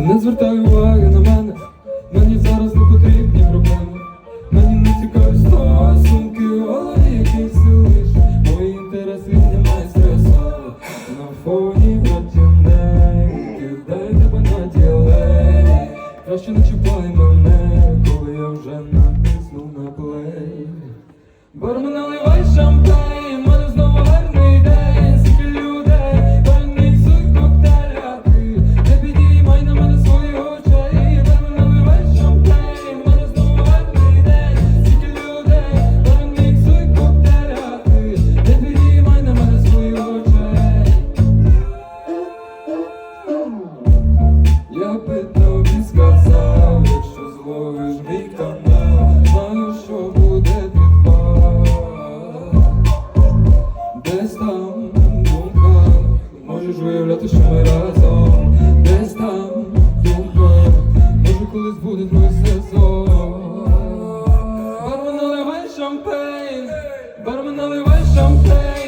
Не звертай уваги на мене, мені зараз не потрібні проблеми. Мені не цікаві слова сумки, але які силиш Мої інтереси немає стресу, На фоні враченеки, дай тебе на. Краще не чіпай мене, коли я вже натиснув на плей. Бармена забувати, що ми разом. Десь там вдома Може колись буде другий сезон. Бармен наливай шампейн, бармен наливай шампейн.